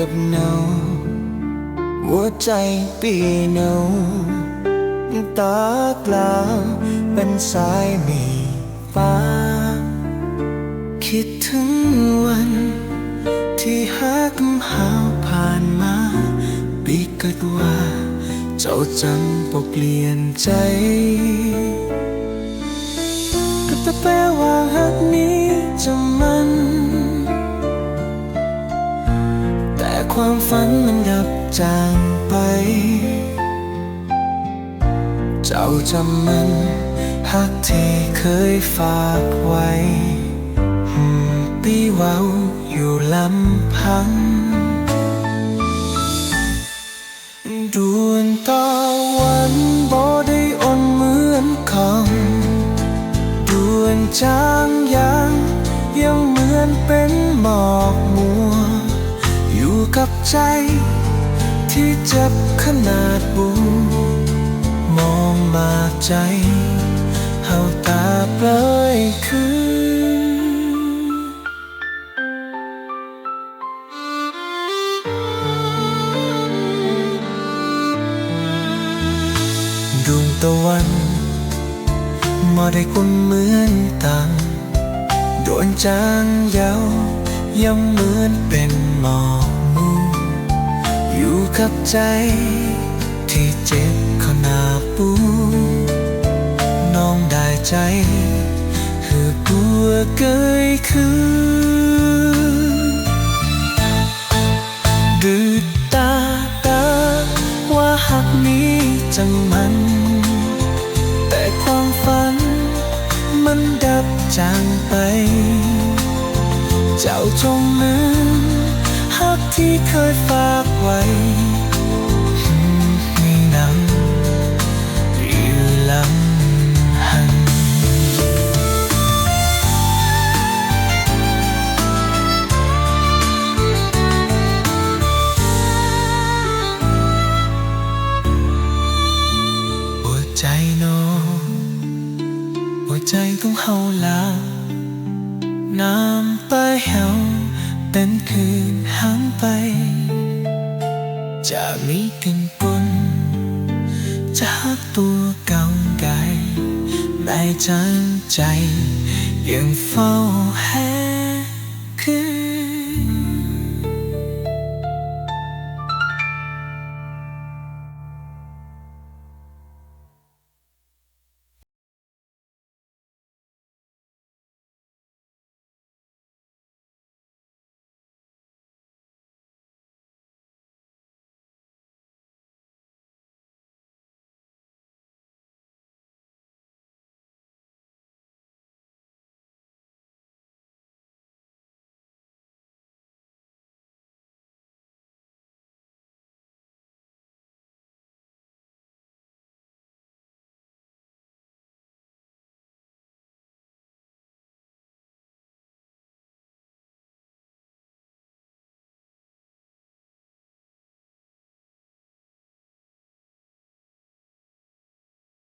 กับนิวหัวใจปีเนาตากลางเป็นสายมีฟ้า คิดถึงวัน ที่หักหาวผ่านมาปีกดว่า เจ้าจังบ่เปลี่ยนใจก็จะแปลว่าหักนี้จะมั ความฝันมันดับจางไป เจ้าจำมันหักที่เคยฝากไว้หืมปีเว้าอยู่ลำพังดวนต่อวันบ่ได้อ่อนเหมือนของดวนจา กับใจ ที่เจ็บขนาดบู มองมาใจเฮาตาเปลยคือดวงตะวันมาได้คุณเหมือนตังโดนจางเยาวยังเหมือนเป็น กับใจ ที่เจ็บขนาปูน้องได้ใจ คือปัวเกยคือดืดตาตา ว่าหักนี้จังมัน แต่ความฝัน มันดับจางไป เจ้าจงลืมหักที่เคยฝากไว้ ใจของเฮาลาน้ำไปเฮาเป็นคืนห่างไป จะมีกันปนจะหักตัวเก่าไกลในจังใจยังเฝ้าแห